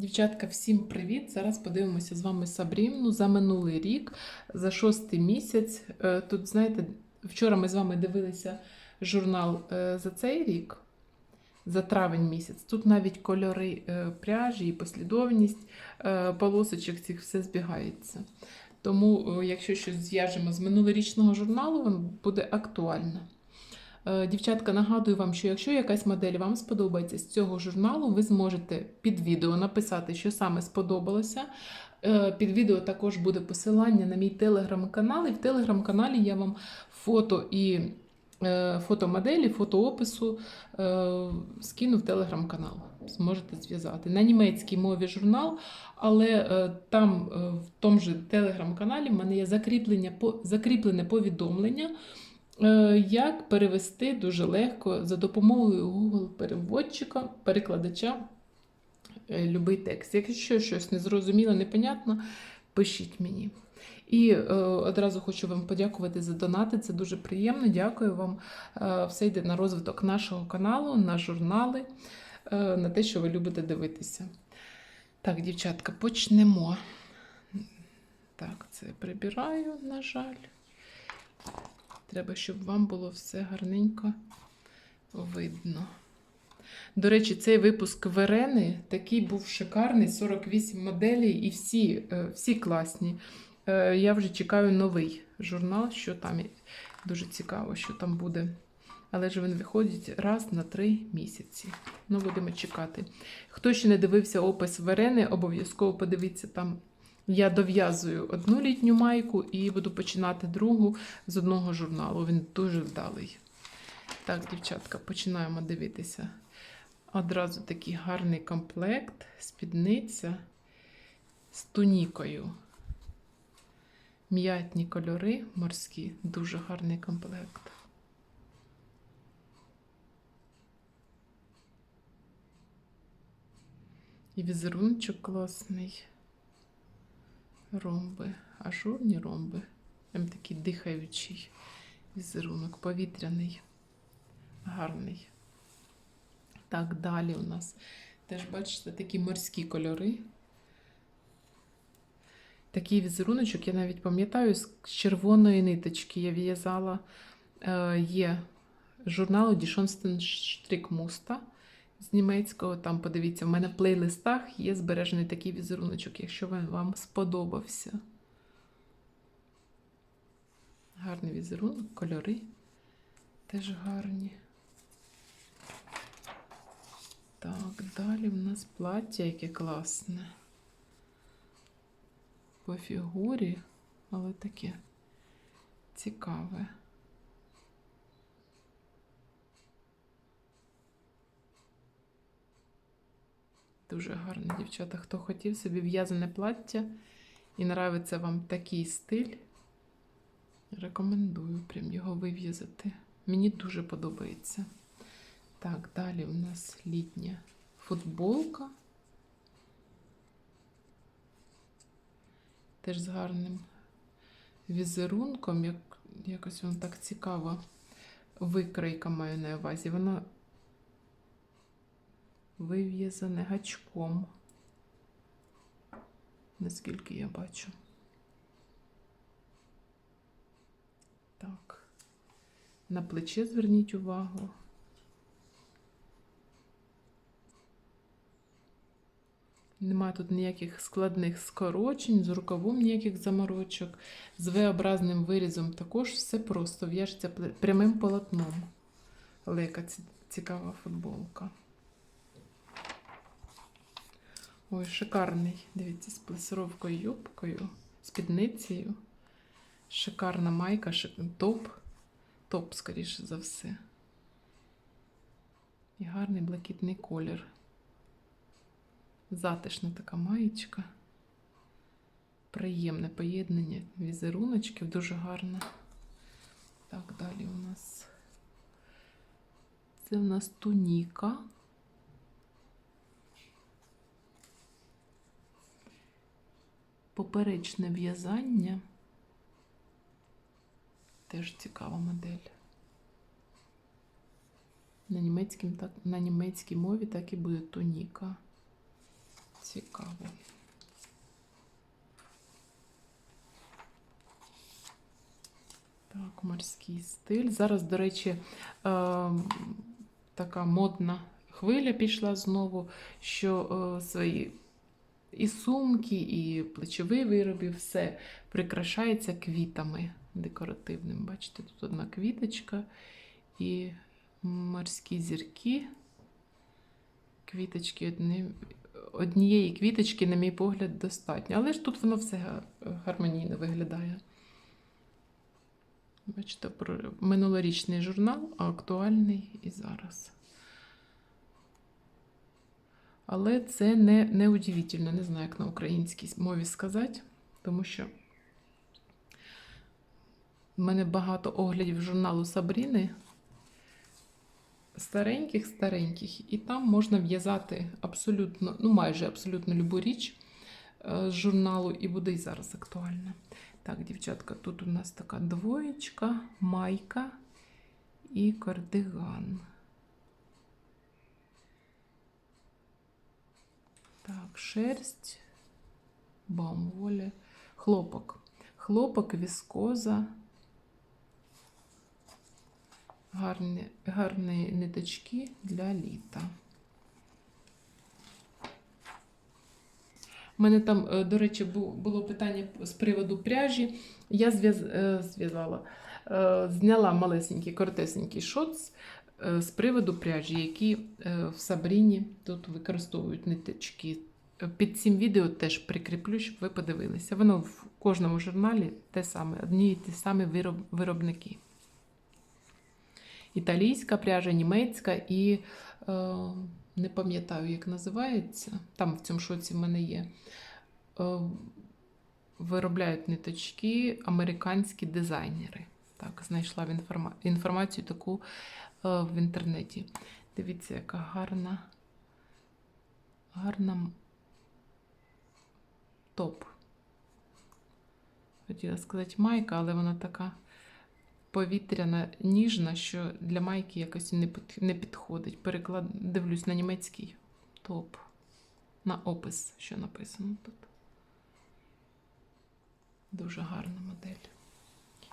Дівчатка, всім привіт! Зараз подивимося з вами Сабрівну за минулий рік, за шостий місяць. Е, Тут, знаєте, вчора ми з вами дивилися журнал е, за цей рік, за травень місяць. Тут навіть кольори е, пряжі і послідовність полосочок цих все збігається. Тому, якщо щось зв'яжемо з минулорічного журналу, воно буде актуально. Е, Дівчатка, нагадую вам, що якщо якась модель вам сподобається з цього журналу, ви зможете під відео написати, що саме сподобалося. Е, Під відео також буде посилання на мій телеграм-канал, і в телеграм-каналі я вам фото і е, фото моделі, фото опису е, скину в телеграм-канал. Зможете зв'язати. На німецькій мові журнал, але там, в тому же телеграм-каналі, в мене є закріплене повідомлення. Е, Як перевести дуже легко за допомогою Google переводчика, перекладача е, любий текст. Якщо щось незрозуміло, непонятно, пишіть мені. І е, одразу хочу вам подякувати за донати. Це дуже приємно. Дякую вам. Е, все йде на розвиток нашого каналу, на журнали, е, на те, що ви любите дивитися. Так, дівчатка, почнемо. Так, це прибираю, на жаль. Треба, щоб вам було все гарненько видно. До речі, цей випуск Верени такий був шикарний, 48 моделей, і всі, е, всі класні. Е, Я вже чекаю новий журнал, що там дуже цікаво, що там буде. Але ж він виходить раз на три місяці. Ну, будемо чекати. Хто ще не дивився опис Верени, обов'язково подивіться там. Я дов'язую одну літню майку і буду починати другу з одного журналу. Він дуже вдалий. Так, дівчатка, починаємо дивитися. Одразу такий гарний комплект, спідниця з тунікою. М'ятні кольори морські, дуже гарний комплект. І візерунчик класний. Ромби, ажурні ромби. Прям такий дихаючий візерунок, повітряний, гарний. Так, далі у нас теж, бачите, такі морські кольори. Такий візеруночок, я навіть пам'ятаю, з червоної ниточки я в'язала. Е, є журналу Дішонстен Штрикмуста з німецького. Там подивіться, в мене в плейлистах є збережений такий візеруночок, якщо вам сподобався. Гарний візерунок, кольори теж гарні. Так, далі в нас плаття, яке класне. По фігурі, але таке цікаве. Дуже гарно, дівчата. Хто хотів собі в'язане плаття і нравиться вам такий стиль, рекомендую прям його вив'язати. Мені дуже подобається. Так, далі у нас літня футболка. Теж з гарним візерунком, як, якось воно так цікаво. Викройка маю на увазі. Вона вив'язане гачком, наскільки я бачу. Так. На плече зверніть увагу. Нема тут ніяких складних скорочень, з рукавом ніяких заморочок, з V-образним вирізом також все просто в'яжеться прямим полотном. Але яка цікава футболка. Ой, шикарний. Дивіться, з плесировкою юбкою, спідницею. Шикарна майка, шик- топ. Топ, скоріше за все. І гарний блакитний колір. Затишна така маєчка. Приємне поєднання візеруночків, дуже гарне. Так, далі у нас. Це у нас туніка. Поперечне в'язання. Теж цікава модель. На, німецьким, так, на німецькій мові так і буде туніка. Цікаво. Так, морський стиль. Зараз, до речі, е, така модна хвиля пішла знову, що е, свої і сумки, і плечовий вироби, все прикрашається квітами декоративним. Бачите, тут одна квіточка і морські зірки. Квіточки одні, однієї квіточки, на мій погляд, достатньо. Але ж тут воно все гармонійно виглядає. Бачите, про минулорічний журнал, а актуальний і зараз. Але це не, не удивительно, не знаю, як на українській мові сказати, тому що в мене багато оглядів журналу Сабріни, стареньких-стареньких, і там можна в'язати абсолютно, ну майже абсолютно любу річ е, з журналу, і буде і зараз актуальна. Так, дівчатка, тут у нас така двоєчка, майка і кардиган. Так, шерсть, бамволі, хлопок. Хлопок, віскоза. Гарні, гарні ниточки для літа. У мене там, е, до речі, було питання з приводу пряжі. Я е, зв'язала, е, зняла малесенький, коротесенький шоц з приводу пряжі, які е, в Сабріні тут використовують ниточки. Е, Під цим відео теж прикріплю, щоб ви подивилися. Воно в кожному журналі те саме, одні і ті самі вироб, виробники. Італійська пряжа, німецька і е, не пам'ятаю, як називається. Там в цьому шоці в мене є. Е, виробляють ниточки американські дизайнери. Так, знайшла інформа... інформацію таку е, в інтернеті. Дивіться, яка гарна, гарна топ. Хотіла сказати майка, але вона така повітряна, ніжна, що для майки якось не, не підходить. Переклад... Дивлюсь на німецький топ. На опис, що написано тут. Дуже гарна модель.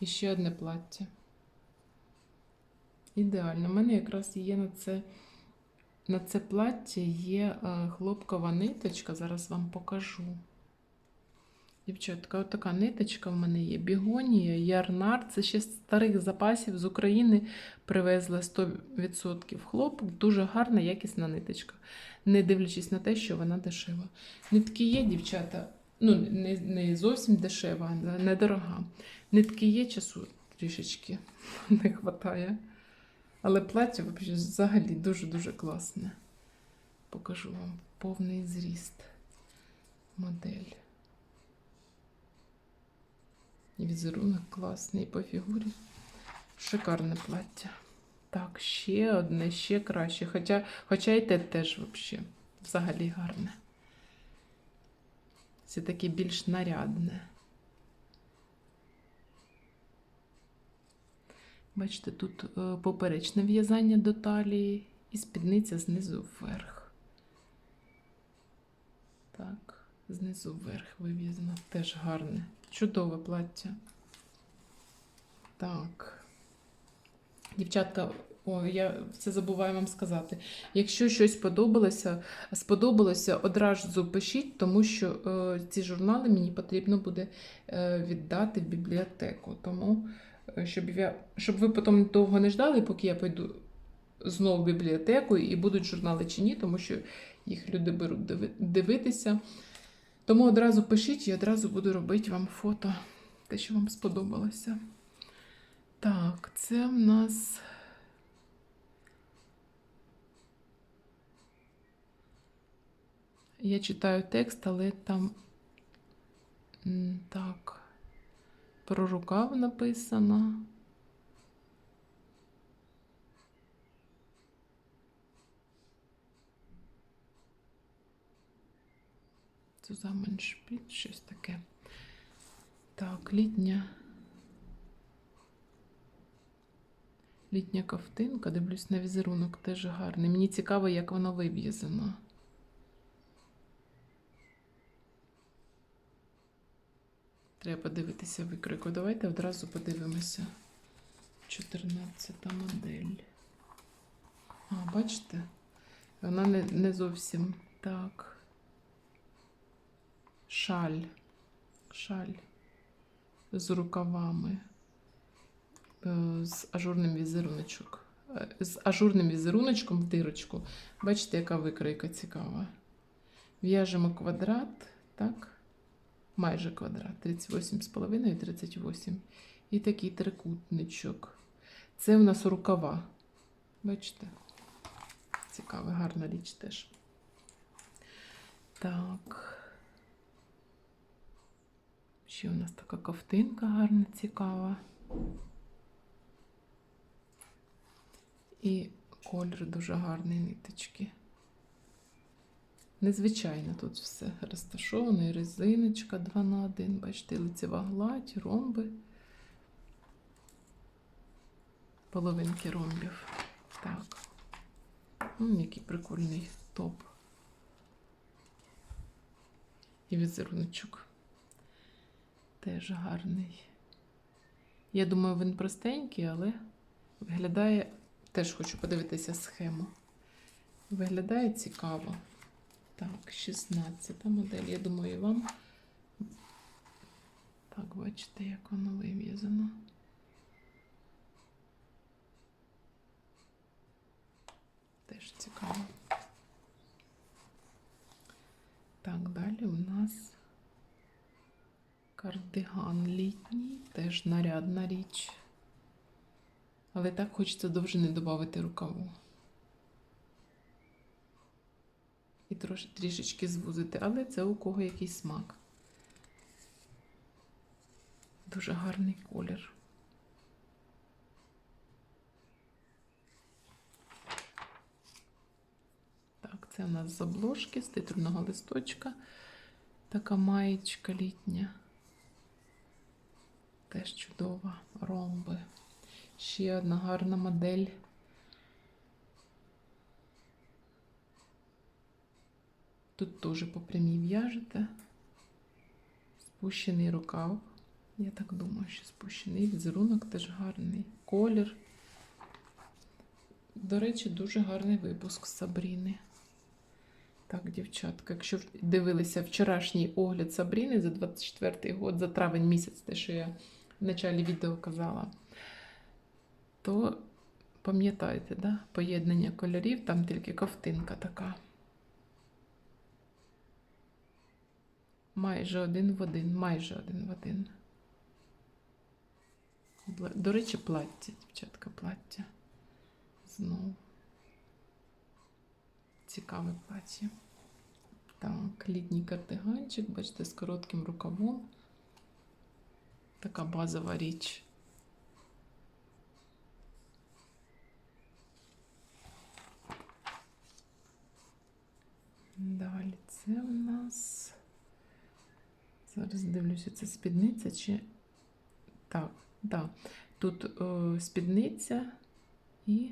І ще одне плаття. Ідеально. У мене якраз є на це, на це плаття є е, хлопкова ниточка. Зараз вам покажу. Дівчатка, от така ниточка в мене є. Бігонія, ярнар. Це ще старих запасів з України привезла 100% хлопок. Дуже гарна, якісна ниточка. Не дивлячись на те, що вона дешева. Нитки є, дівчата, ну, не, не зовсім дешева, недорога. Нитки є, часу трішечки не вистачає. Але плаття взагалі дуже-дуже класне. Покажу вам повний зріст модель. І візерунок класний по фігурі. Шикарне плаття. Так, ще одне, ще краще. Хоча, хоча і те теж взагалі, взагалі гарне. Це таке більш нарядне. Бачите, тут е, поперечне в'язання до талії і спідниця знизу вверх. Так, знизу вверх вив'язано. Теж гарне. Чудове плаття. Так. Дівчатка, о, я це забуваю вам сказати. Якщо щось подобалося, сподобалося, одразу пишіть, тому що е, ці журнали мені потрібно буде е, віддати в бібліотеку. Тому, щоб, я, щоб ви потім довго не ждали, поки я пойду знову в бібліотеку і будуть журнали чи ні, тому що їх люди беруть дивитися. Тому одразу пишіть і одразу буду робити вам фото, те, що вам сподобалося. Так, це в нас. Я читаю текст, але там так. Про рукав написано. Zusammenspiel, щось таке. Так, літня. Літня ковтинка, дивлюсь на візерунок, теж гарний. Мені цікаво, як воно вив'язано. Треба подивитися викройку. Давайте одразу подивимося. 14 модель. А, бачите? Вона не, не зовсім так. Шаль. Шаль з рукавами. е, З ажурним візеруночок. е, З ажурним візеруночком в дирочку. Бачите, яка викройка цікава. В'яжемо квадрат, так? Майже квадрат. 38,5 і 38. І такий трикутничок. Це у нас рукава. Бачите? Цікава, гарна річ теж. Так. Ще у нас така ковтинка гарна, цікава. І колір дуже гарний ниточки. Незвичайно тут все розташовано, і резиночка 2 на 1, бачите, лицева гладь, ромби. Половинки ромбів. Так. М, який прикольний топ. І візеруночок. Теж гарний. Я думаю, він простенький, але виглядає. Теж хочу подивитися схему. Виглядає цікаво. Так, 16 модель. Я думаю, вам. Так, бачите, як воно вив'язано. Теж цікаво. Так, далі у нас кардиган літній, теж нарядна річ. Але так хочеться довжини додати рукаву. І трош, трішечки звузити, але це у кого якийсь смак. Дуже гарний колір. Так, це у нас з обложки, з титульного листочка. Така маєчка літня. Теж чудова. Ромби. Ще одна гарна модель. Тут теж по прямій в'яжете. Спущений рукав. Я так думаю, що спущений візерунок теж гарний. Колір. До речі, дуже гарний випуск Сабріни. Так, дівчатка, якщо дивилися вчорашній огляд Сабріни за 24-й год, за травень місяць, те, що я в началі відео казала, то пам'ятаєте, да? поєднання кольорів, там тільки ковтинка така. Майже один в один, майже один в один. До речі, плаття, дівчатка, плаття. Знову. Цікаве плаття. Так, літній кардиганчик, бачите, з коротким рукавом. Така базова річ. Далі це у нас. Зараз дивлюся, це спідниця чи. Так, так. Тут о, спідниця і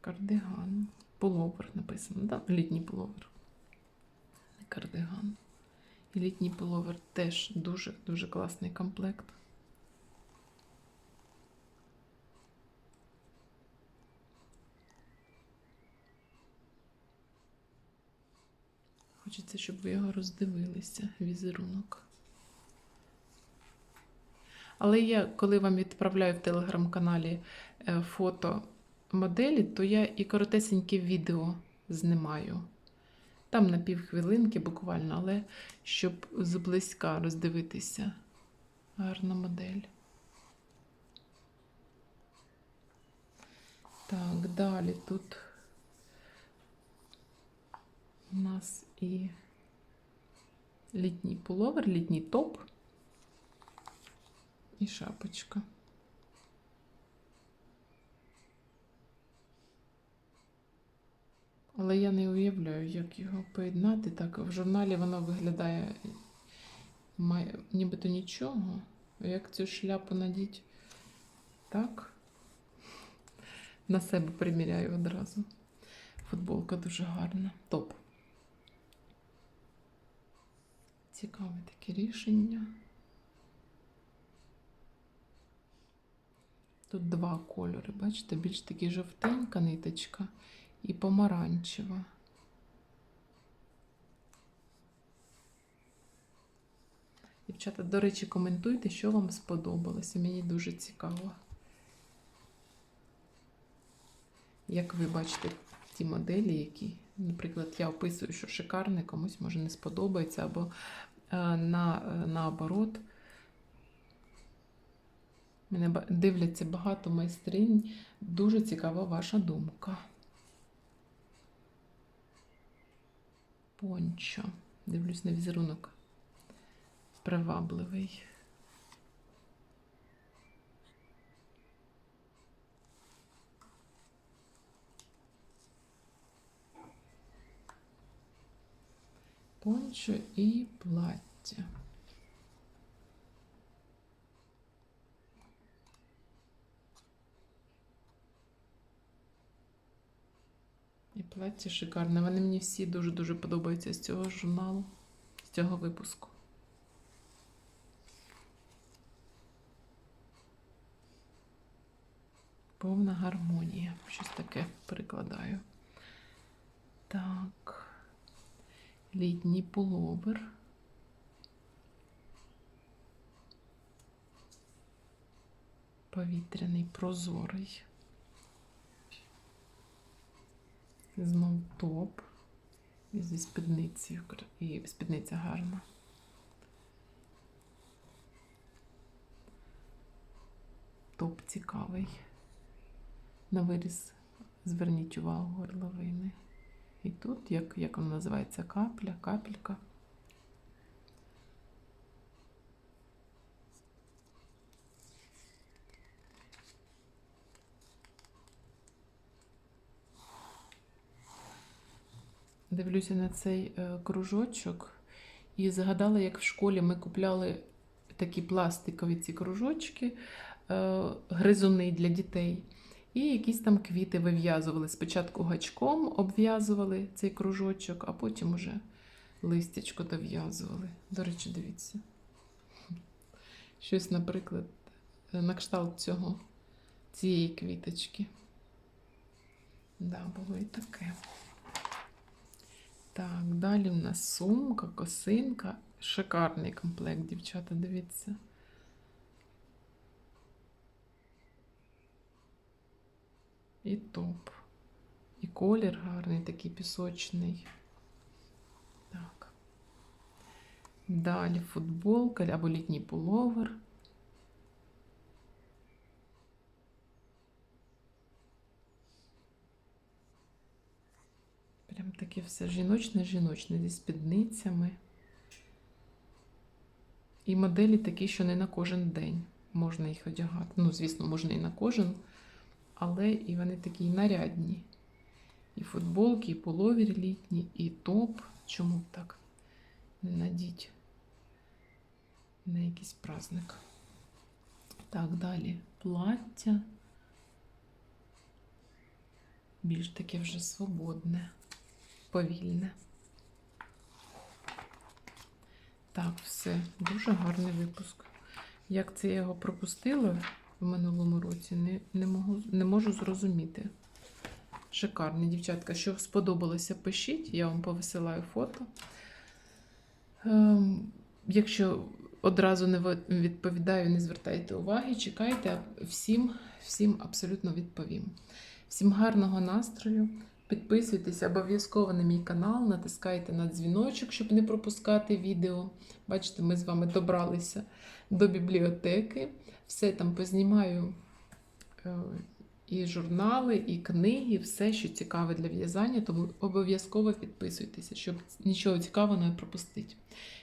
кардиган. Половер написано, да? Літній половер. Кардиган. І літній половер теж дуже-дуже класний комплект. Хочеться, щоб ви його роздивилися, візерунок. Але я, коли вам відправляю в телеграм-каналі е, фото моделі, то я і коротесеньке відео знімаю. Там на півхвилинки буквально, але щоб зблизька роздивитися. Гарна модель. Так, далі тут у нас і літній пуловер, літній топ і шапочка. Але я не уявляю, як його поєднати. Так, в журналі воно виглядає має, нібито нічого. Як цю шляпу надіть так? На себе приміряю одразу. Футболка дуже гарна. Топ. Цікаве таке рішення. Тут два кольори, бачите, більш такі жовтенька ниточка і помаранчева. Дівчата, до речі, коментуйте, що вам сподобалося. Мені дуже цікаво. Як ви бачите ті моделі, які, наприклад, я описую, що шикарне, комусь може не сподобається, або е, на, е, наоборот. Мене дивляться багато майстринь. Дуже цікава ваша думка. Пончо. Дивлюсь на візерунок. Привабливий. Пончо і плаття. І плаття шикарне. Вони мені всі дуже-дуже подобаються з цього журналу, з цього випуску. Повна гармонія. Щось таке перекладаю. Так. Літній пуловер. Повітряний прозорий. Знов топ. І зі спідницею. І спідниця гарна. Топ цікавий. На виріс зверніть увагу горловини. І тут, як, як воно називається, капля, капелька. Дивлюся на цей е, кружочок і згадала, як в школі ми купляли такі пластикові ці кружочки, е, гризуни для дітей. І якісь там квіти вив'язували. Спочатку гачком обв'язували цей кружочок, а потім уже листячко дов'язували. До речі, дивіться. Щось, наприклад, на кшталт цього, цієї квіточки. Да, було і таке. Так, далі в нас сумка, косинка. Шикарний комплект, дівчата, дивіться. І топ. І колір гарний, такий пісочний. Так. Далі футболка або літній пуловер. Прям таке все жіночне-жіночне зі спідницями. І моделі такі, що не на кожен день можна їх одягати. Ну, звісно, можна і на кожен, але і вони такі нарядні. І футболки, і половір літні, і топ. Чому б так не надіть на якийсь праздник? Так, далі плаття. Більш таке вже свободне, повільне. Так, все, дуже гарний випуск. Як це я його пропустила в минулому році, не, не, можу, не можу зрозуміти. Шикарний, дівчатка. Що сподобалося, пишіть, я вам повисилаю фото. Ем, якщо одразу не відповідаю, не звертайте уваги, чекайте, всім, всім абсолютно відповім. Всім гарного настрою. Підписуйтесь обов'язково на мій канал, натискайте на дзвіночок, щоб не пропускати відео. Бачите, ми з вами добралися до бібліотеки. Все там познімаю е, і журнали, і книги, все, що цікаве для в'язання, тому обов'язково підписуйтеся, щоб нічого цікавого не пропустити.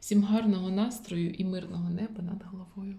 Всім гарного настрою і мирного неба над головою.